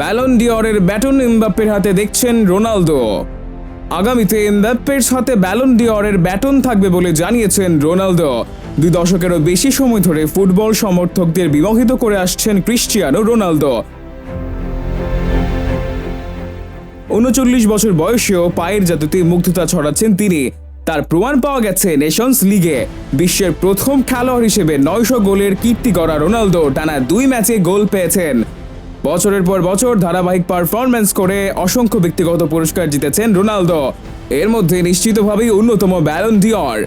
Ballon ডিওরের baton এমবাপ্পের হাতে দেখছেন রোনালদো। আগামীতে এমবাপ্পের সাথে ব্যালন ডিওরের ব্যাটন থাকবে বলে জানিয়েছেন রোনালদো। দুই দশকেরও বেশি সময় ধরে ফুটবল সমর্থকদের বিমোহিত করে আসছেন ক্রিশ্চিয়ানো রোনালদো। উনচল্লিশ বছর বয়সেও পায়ের জাদুতে মুগ্ধতা ছড়াচ্ছেন তিনি। তার প্রমাণ পাওয়া গেছে নেশনস লিগে বিশ্বের প্রথম খেলোয়াড় হিসেবে নয়শো গোলের কীর্তি করা রোনালদো টানা দুই ম্যাচে গোল পেয়েছেন। বছরের পর বছর ধারাবাহিক পারফরম্যান্স করে অসংখ্য ব্যক্তিগত পুরস্কার জিতেছেন রোনালদো। এর মধ্যে নিশ্চিতভাবেই অন্যতম ব্যালন ডিওর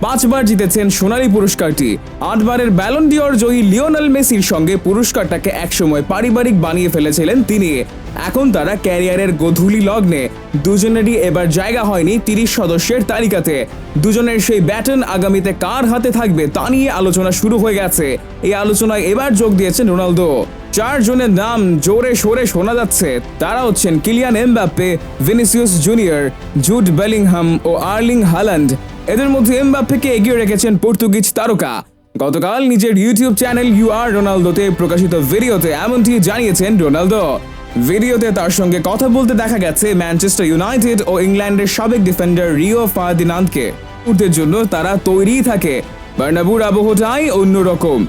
পাঁচবার জিতেছেন সোনালি পুরস্কারটি। আটবারের ব্যালন ডিওর জয়ী লিওনেল মেসির সঙ্গে পুরস্কারটাকে একসময় পারিবারিক বানিয়ে ফেলেছিলেন তিনি। এখন তারা ক্যারিয়ারের গধূলি লগ্নে। দুজনেরই এবার জায়গা হয়নি তিরিশ সদস্যের তালিকাতে। দুজনের সেই ব্যাটন আগামীতে কার হাতে থাকবে তা নিয়ে আলোচনা শুরু হয়ে গেছে। এই আলোচনায় এবার যোগ দিয়েছেন রোনালদো। চার জনের নাম জোরে সোরে শোনা যাচ্ছে। তারা হচ্ছেন Kylian Mbappe, Vinicius Junior, Jude Bellingham ও আর্লিং হাল্যান্ড এদের মধ্যে এমবাপ্পেকে এগিয়ে রেখেছেন পর্তুগিজ তারকা। গতকাল নিজের ইউটিউব চ্যানেল ইউ আর রোনালদোতে প্রকাশিত ভিডিওতে এমনটি জানিয়েছেন রোনালদো। ভিডিওতে তার সঙ্গে কথা বলতে দেখা গেছে ম্যানচেস্টার ইউনাইটেড ও ইংল্যান্ডের সাবেক ডিফেন্ডার রিও ফার্দিনান্দকে। উঠতে জন্য তারা তৈরিই থাকে। বার্নাবুর আবহটাই অন্যরকম।